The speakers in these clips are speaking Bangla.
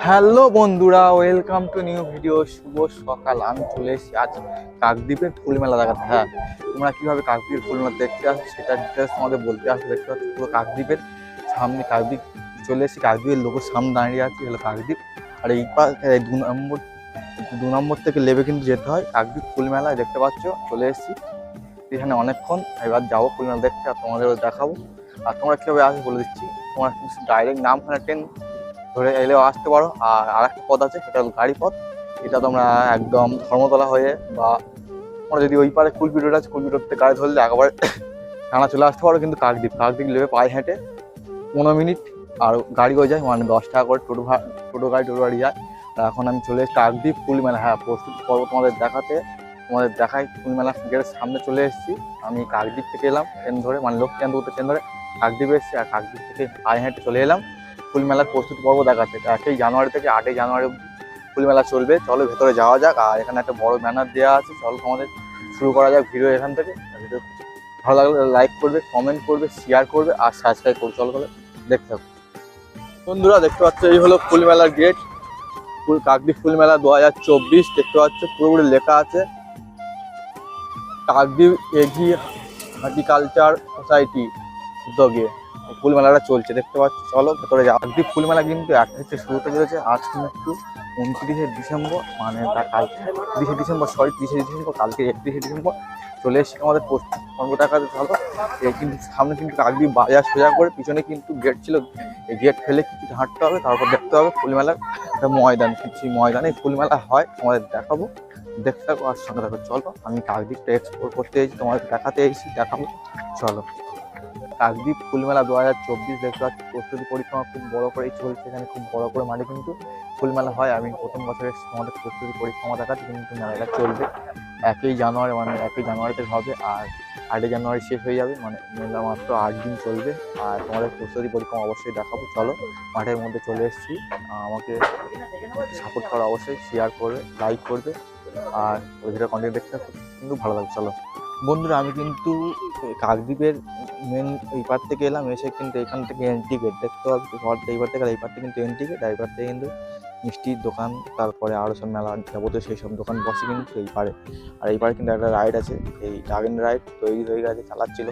হ্যালো বন্ধুরা, ওয়েলকাম টু নিউ ভিডিও। শুভ সকাল। আমি চলে এসেছি আজ কাকদ্বীপের ফুল মেলা দেখাতে। হ্যাঁ তোমরা কীভাবে কাকদ্বীপের ফুল মেলা দেখতে আসো সেটা ডিটেলস তোমাদের বলতে আসো দেখতে পাচ্ছ পুরো কাকদ্বীপের সামনে কাকদ্বীপ। চলে এসেছি কাকদ্বীপের লোকের সামনে দাঁড়িয়ে আছে, হলো কাকদ্বীপ। আর এই পা এই দু নম্বর দু নম্বর থেকে লেবে কিন্তু যেতে হয় কাকদ্বীপ ফুল মেলায়। দেখতে পাচ্ছ, চলে এসেছি। এখানে অনেকক্ষণ। এবার যাব ফুল মেলা দেখতে আর তোমাদেরও দেখাবো। আর তোমরা কীভাবে আসবে বলে দিচ্ছি। তোমরা কিন্তু ডাইরেক্ট নামখানা ট্রেন ধরে এলেও আসতে পারো। আর আরেকটা পথ আছে, সেটা হলো গাড়ি পথ। এটা তোমরা একদম ধর্মতলা হয়ে বা তোমরা যদি ওই পারে কুলপিটোটা আছে কুলপিটোতে গাড়ি ধরলে একেবারে টানা চলে আসতে পারো। কিন্তু কাকদ্বীপ কাকদ্বীপ লেবে পায়ে হেঁটে পনেরো মিনিট আর গাড়ি হয়ে যায় মানে দশ টাকা করে টোটো ভা টোটো গাড়ি টোটো গাড়ি যায়। আর এখন আমি চলে এসেছি কাকদ্বীপ ফুল মেলা হ্যাঁ প্রস্তুত পর্ব তোমাদের দেখাতে, তোমাদের দেখাই ফুল মেলা গেটের সামনে চলে এসেছি। আমি কাকদ্বীপ থেকে এলাম, ট্রেন ধরে মানে লক্ষ্মীকান্তপুর ট্রেন ধরে কাকদ্বীপ এসেছি। আর কাকদ্বীপ থেকে পায়ে হেঁটে চলে এলাম। ফুল মেলার প্রস্তুতি পর্ব দেখাতে। একই জানুয়ারি থেকে আটই জানুয়ারি ফুল মেলা চলবে। চলো ভেতরে যাওয়া যাক। আর এখানে একটা বড় ব্যানার দেওয়া আছে। চলো তোমাদের শুরু করা যাক ভিডিও এখান থেকে। ভালো লাগলে লাইক করবে কমেন্ট করবে শেয়ার করবে আর সাবস্ক্রাইব করবে। চলো তাহলে দেখতে থাকো। বন্ধুরা, দেখতে পাচ্ছ, এই হলো ফুল মেলার গেট ফুল কাকদ্বীপ ফুল মেলা দু হাজার চব্বিশ, দেখতে পাচ্ছ, পুরোপুরি লেখা আছে। কাকদ্বীপ এগি হর্টিকালচার সোসাইটি উদ্যোগে। ফুল মেলাটা চলছে, দেখতে পাচ্ছ? চলো, ভেতরে যাও কাকদ্বীপ ফুল মেলা কিন্তু একটা থেকে শুরুতে চলেছে আজ কিন্তু উনত্রিশে ডিসেম্বর মানে তার কালকে তিরিশে ডিসেম্বর সরি তিরিশে ডিসেম্বর, কালকে একত্রিশে ডিসেম্বর। চলে এসেছে আমাদের পনেরো টাকা চলো। এই কিন্তু সামনে কিন্তু কাকদ্বীপ বাজার সোজা করে পিছনে কিন্তু গেট ছিল। এই গেট ফেলে কিছু হাঁটতে হবে, তারপর দেখতে হবে ফুল মেলার একটা ময়দান। কিছু ময়দানে ফুল মেলা হয়, তোমাদের দেখাবো। দেখতে থাকো আর সঙ্গে থাকো। চলো, আমি কাকদ্বীপটা এক্সপ্লোর করতে এসেছি, তোমাদের দেখাতে এসেছি, দেখাবো। চলো। কাকদ্বীপ ফুলমেলা দু হাজার চব্বিশ দেখতে পাচ্ছি। প্রস্তুতি পরিক্রমা খুব বড় করেই চলছে, এখানে খুব বড় করে মাঠে কিন্তু ফুলমেলা হয়। আমি প্রথম বছর এসেছি, তোমাদের প্রস্তুতি পরিক্রমা দেখাচ্ছি, কিন্তু মেলাটা চলবে। একই জানুয়ারি মানে একই জানুয়ারিতে হবে, আর আটই জানুয়ারি শেষ হয়ে যাবে মানে মেলা মাত্র আট দিন চলবে। আর তোমাদের প্রস্তুতি পরিক্রমা অবশ্যই দেখাবো, চলো মাঠের মধ্যে চলে এসেছি। আমাকে সাপোর্ট করা অবশ্যই শেয়ার করবে লাইক করবে, আর ওই ভিডিও কন্টেন্ট দেখতে কিন্তু ভালো লাগবে, চলো। বন্ধুরা, আমি কিন্তু কাকদ্বীপের মেন এই পার থেকে এলাম, এসে কিন্তু এখান থেকে এন্ট্রি গেট দেখতে শহর থেকে এই পার থেকে এই পার থেকে কিন্তু এন্ট্রি গেট এই পার থেকে কিন্তু মিষ্টির দোকান, তারপরে আরও সব মেলা যাবতীয় সেই সব দোকান বসে কিন্তু এই পারে। আর এই পারে কিন্তু একটা রাইড আছে, এই ড্রাগন রাইড তৈরি হয়ে গেছে, চালাচ্ছিল।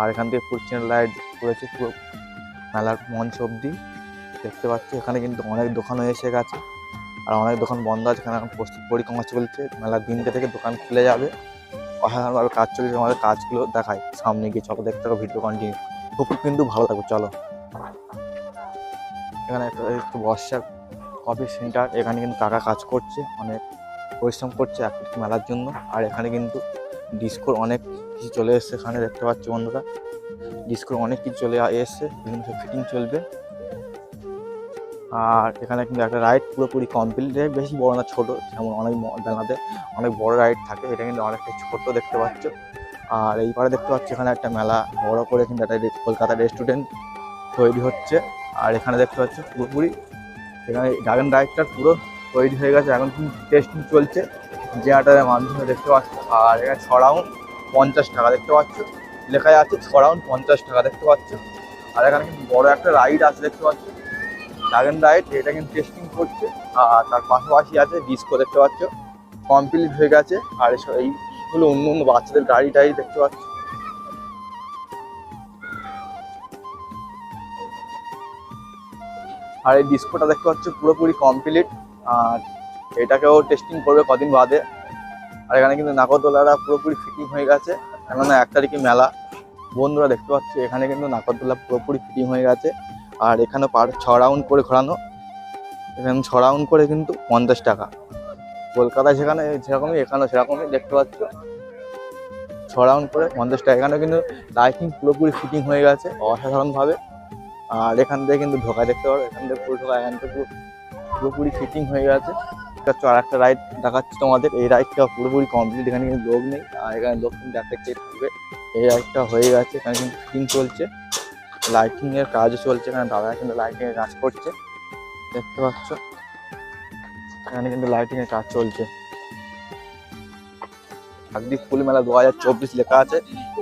আর এখান থেকে ফুটচিনের রাইড করেছে পুরো মেলার মঞ্চ অবধি। দেখতে পাচ্ছি, এখানে কিন্তু অনেক দোকান এসে গেছে। আর অনেক দোকান বন্ধ আছে, এখানে এখন প্রস্তুত পরিক্রমা চলছে মেলার দিনকে থেকে দোকান খুলে যাবে। অসাধারণভাবে কাজ চলছে, আমাদের কাজগুলো দেখায়। সামনে গিয়ে চলো, দেখতে থাকো ভিডিও কন্টিনিউ খুব কিন্তু ভালো থাকবে চলো। এখানে একটা একটু বর্ষার কফি সেন্টার এখানে কিন্তু কাকা কাজ করছে, অনেক পরিশ্রম করছে এক মেলার জন্য। আর এখানে কিন্তু ডিস্কোর অনেক কিছু চলে এসছে, এখানে দেখতে পাচ্ছি বন্ধুরা। ডিস্কোর অনেক কিছু চলে এসছে, বিভিন্ন ফিটিং চলবে। আর এখানে কিন্তু একটা রাইড পুরোপুরি কমপ্লিট বেশি বড় না, ছোট, যেমন অনেক মেলাতে অনেক বড় রাইড থাকে, এটা কিন্তু অনেকটা ছোট দেখতে পাচ্ছ। আর এই পারে দেখতে পাচ্ছ এখানে একটা মেলা, বড় করে কিন্তু একটা কলকাতা রেস্টুরেন্ট তৈরি হচ্ছে। আর এখানে দেখতে পাচ্ছ পুরোপুরি, এখানে ড্রাগন রাইডটা পুরো তৈরি হয়ে গেছে, এখন কিন্তু টেস্টিং চলছে। জেনারেটারের মাধ্যমে দেখতে পাচ্ছ, আর এখানে ছ রাউন্ড পঞ্চাশ টাকা দেখতে পাচ্ছ। লেখায় আছে ছ রাউন্ড পঞ্চাশ টাকা দেখতে পাচ্ছ। আর এখানে কিন্তু বড় একটা রাইড আছে দেখতে পাচ্ছ। ড্রাগন রাইড এটা কিন্তু টেস্টিং করছে। আর তার পাশাপাশি আছে ডিস্কো দেখতে পাচ্ছ। কমপ্লিট হয়ে গেছে। আর এসব এইগুলো অন্য অন্য বাচ্চাদের গাড়ি টাড়ি দেখতে পাচ্ছ। আর এই ডিস্কোটা দেখতে পাচ্ছ পুরোপুরি কমপ্লিট আর এটাকেও টেস্টিং করবে কদিন বাদে। আর এখানে কিন্তু নাগরদোলারা পুরোপুরি ফিটিং হয়ে গেছে। কেননা এক তারিখে মেলা। বন্ধুরা দেখতে পাচ্ছ, এখানে কিন্তু নাগরদোলা পুরোপুরি ফিটিং হয়ে গেছে। আর এখানে পার ছ রাউন্ড করে ঘোরানো। এখানে ছ রাউন্ড করে কিন্তু পঞ্চাশ টাকা। কলকাতায় সেখানে যেরকমই, এখানেও সেরকমই দেখতে পাচ্ছ। ছ রাউন্ড করে পঞ্চাশ টাকা। এখানে কিন্তু লাইটিং পুরোপুরি ফিটিং হয়ে গেছে অসাধারণভাবে। আর এখান থেকে কিন্তু ঢোকা দেখতে পারো। এখান থেকে পুরো ঢোকা, এখান থেকে পুরোপুরি ফিটিং হয়ে গেছে। আর একটা রাইড দেখাচ্ছি তোমাদের। এই রাইডটা পুরোপুরি কমপ্লিট এখানে কিন্তু লোক নেই। আর এখানে লোক কিন্তু একটা কে থাকবে। এই রাইডটা হয়ে গেছে। এখানে কিন্তু ফিটিং চলছে। লাইটিং এর কাজ চলছে এখানে দাদা কিন্তু লাইটিং এর কাজ করছে। দেখতে পাচ্ছ? এখানে কিন্তু লাইটিং এর কাজ চলছে। কাকদ্বীপ ফুল মেলা দু হাজার চব্বিশ লেখা আছে।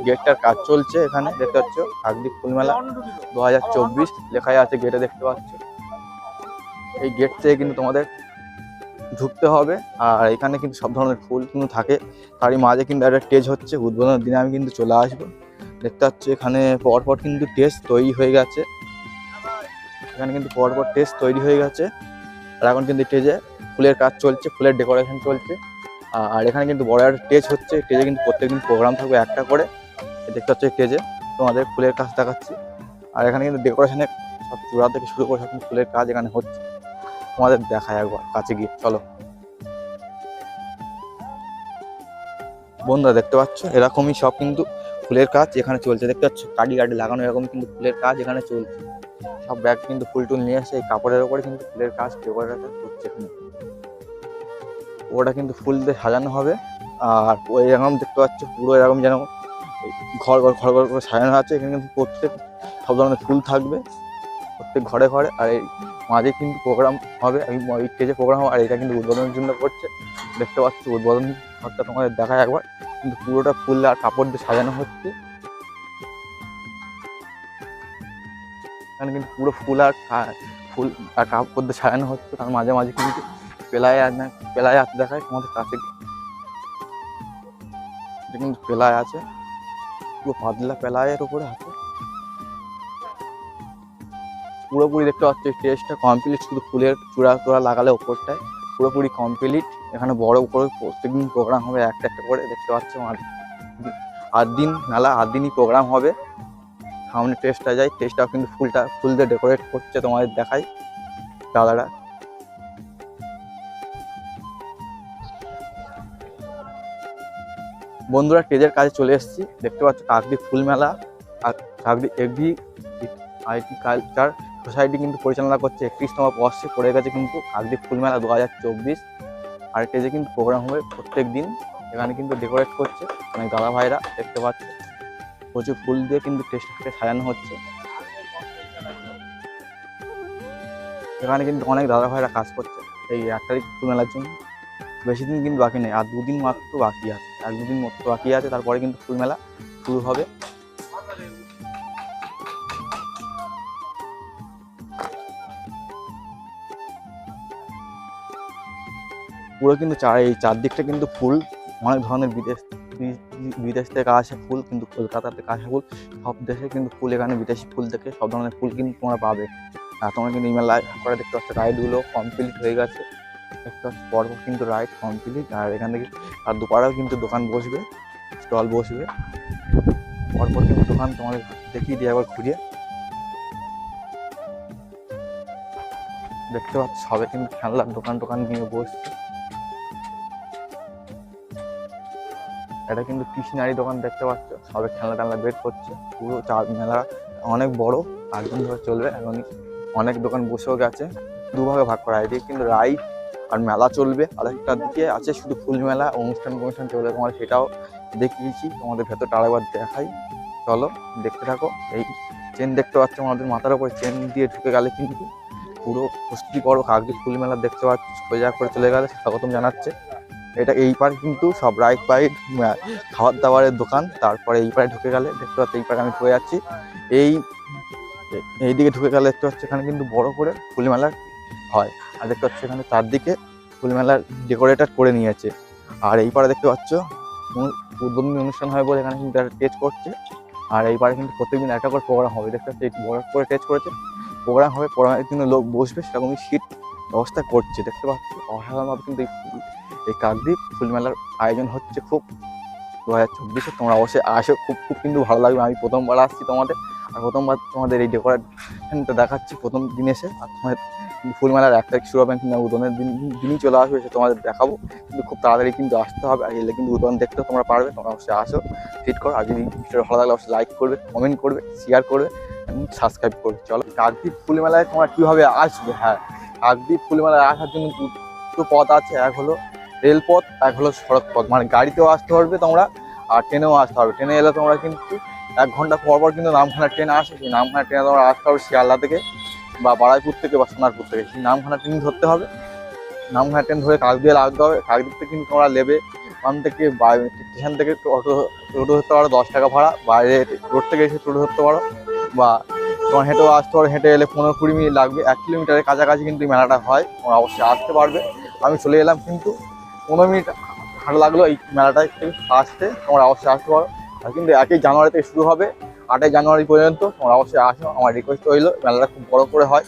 গেটটার কাজ চলছে এখানে, দেখতে পাচ্ছ? কাকদ্বীপ ফুল মেলা দু হাজার চব্বিশ লেখাই আছে গেটে, দেখতে পাচ্ছ? এই গেট থেকে কিন্তু তোমাদের ঢুকতে হবে। আর এখানে কিন্তু সব ধরনের ফুল কিন্তু থাকে। তারই মাঝে কিন্তু একটা টেজ হচ্ছে। উদ্বোধনের দিনে আমি কিন্তু চলে আসব। দেখতে পাচ্ছি এখানে পরপর কিন্তু টেস্ট তৈরি হয়ে গেছে। এখানে কিন্তু পরপর টেস্ট তৈরি হয়ে গেছে। আর এখন কিন্তু টেজে ফুলের কাজ চলছে, ফুলের ডেকোরেশন চলছে। আর এখানে কিন্তু বড় একটা টেজ হচ্ছে। টেজে কিন্তু প্রত্যেকদিন প্রোগ্রাম থাকবে একটা করে। দেখতে পাচ্ছি টেজে তোমাদের ফুলের কাজ দেখাচ্ছি। আর এখানে কিন্তু ডেকোরেশনের সব চূড়া থেকে শুরু করে সব ফুলের কাজ এখানে হচ্ছে। তোমাদের দেখায় একবার, কাছে গিয়ে, চলো। বন্ধুরা, দেখতে পাচ্ছ? এরকমই সব কিন্তু ফুলের কাজ এখানে চলছে। দেখতে পাচ্ছ, কাটি কাটি লাগানো এরকম কিন্তু ফুলের কাজ এখানে চলছে। সব ব্যাগ কিন্তু ফুল টুল নিয়ে আসে এই কাপড়ের ওপরে কিন্তু ফুলের কাজ ডেকোরেশন করছে এখানে। ওটা কিন্তু ফুল দিয়ে সাজানো হবে। আর ওই এরকম দেখতে পাচ্ছ, পুরো এরকম যেন ঘর ঘর ঘর ঘর করে সাজানো আছে। এখানে কিন্তু প্রত্যেক, সব ধরনের ফুল থাকবে। প্রত্যেক ঘরে ঘরে। আর এই মাঝে কিন্তু প্রোগ্রাম হবে। এই স্টেজে প্রোগ্রাম হবে। আর এটা কিন্তু উদ্বোধনের জন্য করছে। দেখতে পাচ্ছ, উদ্বোধন ঘরটা তোমাদের দেখায় একবার। কিন্তু পুরোটা ফুল আর কাপড় দিয়ে সাজানো হচ্ছে। এখানে কিন্তু পুরো ফুল আর ফুল আর কাপড় দিয়ে সাজানো হচ্ছে। তার মাঝে মাঝে কিন্তু পেলায় আর না, পেলায় হাতে দেখায় তোমাদের কাছে। কিন্তু পেলায় আছে। পুরো পাতলা পেলায়ের উপরে আছে। পুরোপুরি দেখতে পাচ্ছ স্টেজটা কমপ্লিট শুধু ফুলের চূড়া চূড়া লাগালে ওপরটায়। পুরোপুরি কমপ্লিট এখানে বড় করে প্রত্যেকদিন প্রোগ্রাম হবে, একটা একটা করে, দেখতে পাচ্ছ আর আট দিন মেলা, আট দিনই প্রোগ্রাম হবে। সামনে টেস্টটা যায় টেস্টটাও কিন্তু ফুলটা ফুল দিয়ে ডেকোরেট করছে তোমাদের দেখাই, দাদারা। বন্ধুরা টেজের কাজে চলে এসেছি। দেখতে পাচ্ছ কাকদি ফুল মেলা, আর কাকদি এভি আইটি কালচার সোসাইটি কিন্তু পরিচালনা করছে, একত্রিশতম বর্ষে পড়ে গেছে কিন্তু কাকদি ফুল মেলা দু হাজার চব্বিশ। আর টেজে কিন্তু প্রোগ্রাম হবে প্রত্যেক দিন, এখানে কিন্তু ডেকোরেট করছে অনেক দাদা ভাইরা দেখতে পাচ্ছে, প্রচুর ফুল দিয়ে কিন্তু টেস্টটাকে সাজানো হচ্ছে। এখানে কিন্তু অনেক দাদা ভাইরা কাজ করছে, এই এক তারিখ ফুল মেলার জন্য। বেশি দিন কিন্তু বাকি নেই, আর দুদিন মাত্র বাকি আছে এক দুদিন মাত্র বাকি আছে, তারপরে কিন্তু ফুল মেলা শুরু হবে। পুরো কিন্তু চার এই চারদিকটা কিন্তু ফুল। অনেক ধরনের বিদেশ বিদেশ থেকে আসে ফুল, কিন্তু কলকাতা থেকে আসে ফুল। সব দেশে কিন্তু ফুল, এখানে বিদেশি ফুল থেকে সব ধরনের ফুল কিন্তু তোমরা পাবে। আর তোমরা কিন্তু ইমেল করে দেখতে পাচ্ছ রাইডগুলো কমপ্লিট হয়ে গেছে। পাচ্ছ পরপর কিন্তু রাইড কমপ্লিট আর এখান থেকে আর দুপাড়াও কিন্তু দোকান বসবে, স্টল বসবে। পরপর কিন্তু দোকান তোমাদের দেখিয়ে দিয়ে একবার ঘুরিয়ে। দেখতে পাচ্ছ, সবে কিন্তু খেলনার দোকান টোকান নিয়ে বসছে। এটা কিন্তু কৃষ্ণারি দোকান দেখতে পাচ্ছ। সবে খেলনা টেলনা বের করছে। পুরো চার মেলা, অনেক বড় দিন ধরে চলবে এখন অনেক দোকান বসেও গেছে। দুভাগে ভাগ করা। এদিকে কিন্তু রাইড আর মেলা চলবে। আর একটা দিকে আছে শুধু ফুল মেলা, অনুষ্ঠান অনুষ্ঠান চলবে তোমার সেটাও দেখিয়েছি। তোমাদের ভেতরটা আরেকবার দেখাই। চলো, দেখতে থাকো। এই চেন দেখতে পাচ্ছ আমাদের মাথার উপরে। চেন দিয়ে ঢুকে গেলে কিন্তু পুরো কুস্তি করো কাকদি ফুল মেলা দেখতে পাচ্ছ। সোজা করে চলে গেলে, স্বাগতম জানাচ্ছে। এটা এই পারে কিন্তু সব রাইট পাইট খাবার দাবারের দোকান। তারপরে এই পারে ঢুকে গেলে দেখতে পাচ্ছ এই পারে আমি ঢুকে যাচ্ছি। এই এই দিকে ঢুকে গেলে দেখতে পাচ্ছ এখানে কিন্তু বড় করে ফুল মেলা হয়। আর দেখতে পাচ্ছ এখানে চারদিকে ফুল মেলার ডেকোরেটার করে নিয়েছে। আর এই পারে দেখতে পাচ্ছ উদ্বোধনী অনুষ্ঠান হয় বলে এখানে কিন্তু একটা করছে। আর এই পারে কিন্তু প্রত্যেকদিন একটা করে প্রোগ্রাম হবে। দেখতে পাচ্ছি বড় করে টেচ করেছে। প্রোগ্রাম হবে প্রোগ্রামের জন্য লোক বসবে, সেরকমই সিট ব্যবস্থা করছে। দেখতে পাচ্ছ, অসাধারণভাবে কিন্তু এই কাকদ্বীপ, ফুল মেলার আয়োজন হচ্ছে খুব দু হাজার চব্বিশে। তোমরা অবশ্যই আসো, খুব খুব কিন্তু ভালো লাগবে। আমি প্রথমবার আসছি তোমাদের, আর প্রথমবার তোমাদের এই ডেকোরেশনটা দেখাচ্ছি প্রথম দিন এসে। আর তোমাদের ফুল মেলার এক তারিখ শুরু হবে কিন্তু উদনের দিন দিনই চলে আসবে, সে তোমাদের দেখাবো। কিন্তু খুব তাড়াতাড়ি কিন্তু আসতে হবে, আর এলে কিন্তু উদন দেখতেও তোমরা পারবে। তোমরা অবশ্যই আসো ফিট করো। আর যদি ভিডিওটা ভালো লাগলে অবশ্যই লাইক করবে কমেন্ট করবে শেয়ার করবে, এবং সাবস্ক্রাইব করবে। চলো, কাকদ্বীপ ফুল মেলায় তোমরা কীভাবে আসবে? হ্যাঁ কাকদ্বীপ ফুল মেলায় আসার জন্য দুটো পথ আছে। এক হলো রেলপথ, এক হলো সড়ক পথ মানে গাড়িতেও আসতে পারবে তোমরা, আর ট্রেনেও আসতে পারবে। ট্রেনে এলে তোমরা কিন্তু এক ঘণ্টা পর পর কিন্তু নামখানা ট্রেন আসে। সেই নামখানা ট্রেনে তোমরা আসতে পারবে শিয়ালদা থেকে বা বারাইপুর থেকে বা সোনারপুর থেকে। সেই নামখানা ট্রেন ধরতে হবে। নামখানা ট্রেন ধরে কাকদ্বীপে লাগতে হবে। কাকদ্বীপ থেকে কিন্তু তোমরা নেবে ওখান থেকে স্টেশন থেকে টোটো টোটো ধরতে পারো দশ টাকা ভাড়া। বাইরে রোড থেকে এসে টোটো ধরতে পারো। বা তোমার হেঁটেও আসতে পারো। হেঁটে এলে পনেরো কুড়ি মিনিট লাগবে। এক কিলোমিটারের কাছাকাছি কিন্তু মেলাটা হয়। তোমরা অবশ্যই আসতে পারবে। আমি চলে এলাম কিন্তু পনেরো মিনিট হাঁটা লাগল, এই মেলাটায় আসতে, তোমরা অবশ্যই আসতে পারো। আর কিন্তু একই জানুয়ারি থেকে শুরু হবে, আটই জানুয়ারি পর্যন্ত তোমরা অবশ্যই আসো। আমার রিকোয়েস্ট রইল, মেলাটা খুব বড় করে হয়,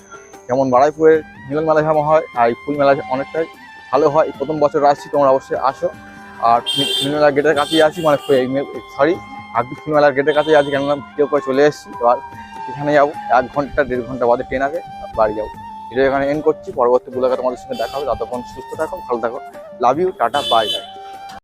যেমন বারাইপুরের মিলন মেলা যেমন হয়, আর এই ফুল মেলা অনেকটাই ভালো হয়। প্রথম বছর আসছি, তোমরা অবশ্যই আসো। আর মিলন মেলার গেটের কাছেই আছি মানে সরি আগে ফুল মেলার গেটের কাছেই আছি, কেননা ভিডিও করে চলে এসেছি। এবার এখানে যাব, এক ঘণ্টা, দেড় ঘণ্টা বাদে ট্রেন আছে, বাড়ি যাব। ভিডিও এখানে এন্ড করছি, পরবর্তী ব্লগে তোমাদের সঙ্গে দেখা হবে। ততক্ষণ সুস্থ থাকো, ভালো থাকো। Love you tata bye bye.